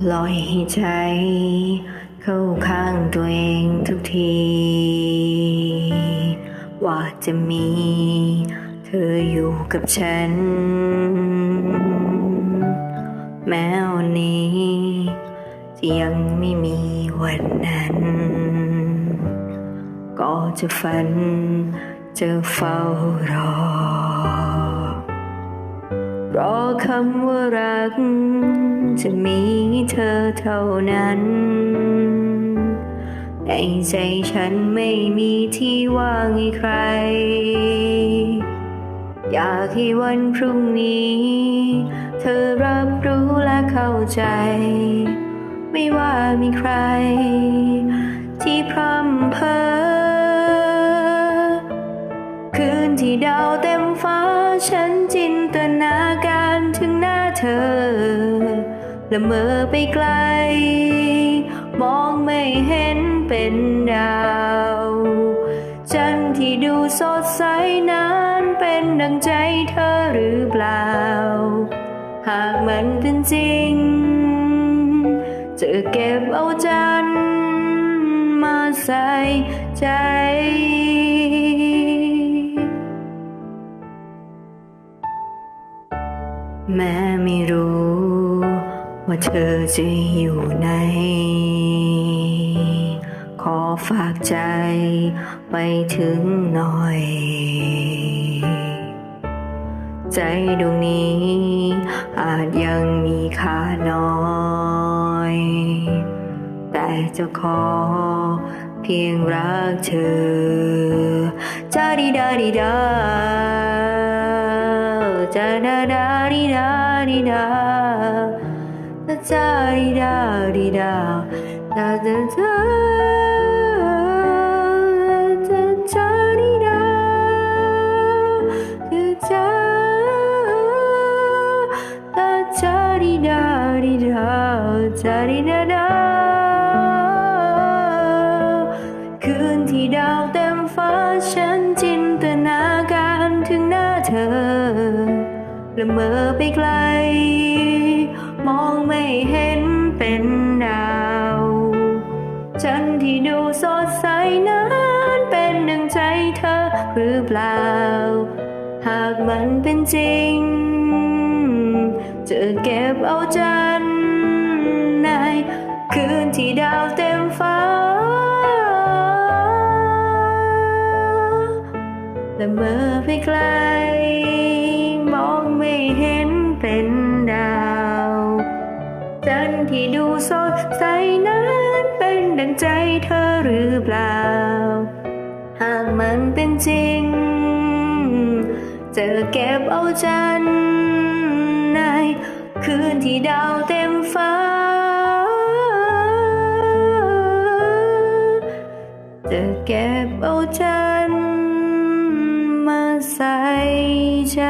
ปล่อยให้ใจ เข้าข้างตัวเองทุกที ว่าจะมี เธออยู่กับฉัน แม้วันนี้จะยังไม่มีวันนั้น ก็จะฝันจะเฝ้ารอ รอคำว่ารัก จะมีเธอเท่านั้นในใจฉันไม่มีที่ว่างให้ใคร อยากให้วันพรุ่งนี้ เธอรับรู้และเข้าใจ ไม่ว่ามีใคร ที่พร่ำเพอคืนที่ดาว ละเมอไปไกล มองไม่เห็นเป็นดาว จันที่ดูสดใสนั้นเป็นดังใจเธอหรือเปล่า หากมันเป็นจริง จะเก็บเอาจันมาใส่ใจ แม้ไม่รู้ ว่าเธอจะอยู่ไหนขอฝากใจไปถึงหน่อย ใจดวงนี้ อาจยังมีค่าน้อย แต่จะขอเพียงรักเธอ จาดีดาดีดา จาดาดาดีดาดีดาจาดีดาดีดา ละเมอไปไกล มองไม่เห็นเป็นดาว ฉันที่ดูสดใสนั้นเป็นหนึ่งใจเธอหรือเปล่า หากมันเป็นจริง จะเก็บเอาจันในคืนที่ดาวเต็มฟ้าและเมื่อไปไกล ที่ดูสดใสนั้นเป็นดังใจเธอหรือเปล่า หากมันเป็นจริง จะเก็บเอาจันใน คืนที่ดาวเต็มฟ้า จะเก็บเอาจันมาใส่ใจ